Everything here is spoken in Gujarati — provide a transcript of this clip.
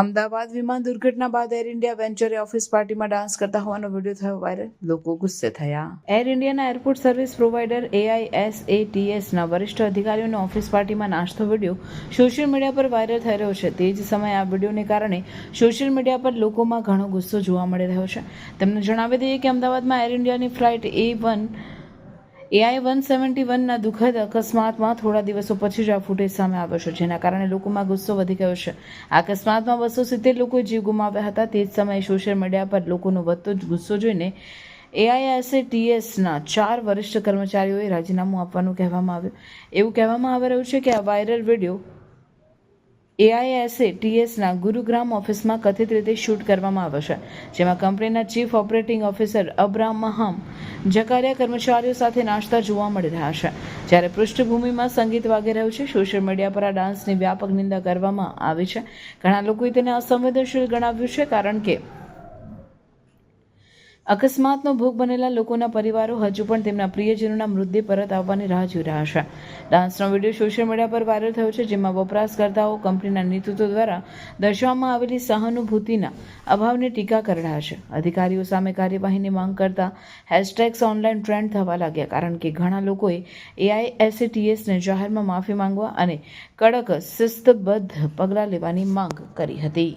અમદાવાદ વિમાન દુર્ઘટના બાદ એર ઇન્ડિયા વેન્ચરે ઓફિસ પાર્ટીમાં ડાન્સ કરતા હોવાનો વીડિયો થયો વાયરલ. લોકો ગુસ્સે થયા. એર ઇન્ડિયાના એરપોર્ટ સર્વિસ પ્રોવાઈડર એઆઈએસએટીએસના વરિષ્ઠ અધિકારીઓનો ઓફિસ પાર્ટીમાં નાચતો વીડિયો સોશિયલ મીડિયા પર વાયરલ થઈ રહ્યો છે. તે જ સમયે આ વિડીયોને કારણે સોશિયલ મીડિયા પર લોકોમાં ઘણો ગુસ્સો જોવા મળી રહ્યો છે. તેમણે જણાવી દઈએ કે અમદાવાદમાં એર ઇન્ડિયાની flight A one AI one seventy વનના દુઃખદ અકસ્માતમાં થોડા દિવસો પછી જ આ ફૂટેજ સામે આવ્યો છે, જેના કારણે લોકોમાં ગુસ્સો વધી ગયો છે. આ અકસ્માતમાં બસો સિત્તેર લોકોએ જીવ ગુમાવ્યા હતા. તે જ સમયે સોશિયલ મીડિયા પર લોકોનો વધતો જ ગુસ્સો જોઈને એઆઈએસએટીએસના ચાર વરિષ્ઠ કર્મચારીઓએ રાજીનામું આપવાનું કહેવામાં આવ્યું. એવું કહેવામાં આવી રહ્યું છે કે આ વાયરલ વીડિયો એઆઈએસએ ટીએસના ગુરુગ્રામ ઓફિસમાં કથિત રીતે શૂટ કરવામાં આવ્યો છે, જેમાં કંપનીના chief operating officer Abraham Zacharia કર્મચારીઓ સાથે નાચતા જોવા મળી રહ્યા છે. જ્યારે પૃષ્ઠભૂમિમાં સંગીત વાગી રહ્યું છે, સોશિયલ મીડિયા પર આ ડાન્સની વ્યાપક નિંદા કરવામાં આવી છે. ઘણા લોકોએ તેને અસંવેદનશીલ ગણાવ્યું છે, કારણ કે અકસ્માતનો ભોગ બનેલા લોકોના પરિવારો હજુ પણ તેમના પ્રિયજનોના મૃતદેહ પરત આવવાની રાહ જોઈ રહ્યા છે. ડાન્સનો વીડિયો સોશિયલ મીડિયા પર વાયરલ થયો છે, જેમાં વપરાશકર્તાઓ કંપનીના નેતૃત્વ દ્વારા દર્શાવવામાં આવેલી સહાનુભૂતિના અભાવની ટીકા કરી રહ્યા છે. અધિકારીઓ સામે કાર્યવાહીની માંગ કરતા હેશટેગ્સ ઓનલાઈન ટ્રેન્ડ થવા લાગ્યા, કારણ કે ઘણા લોકોએ એઆઈએસએટીએસને જાહેરમાં માફી માંગવા અને કડક શિસ્તબદ્ધ પગલાં લેવાની માંગ કરી હતી.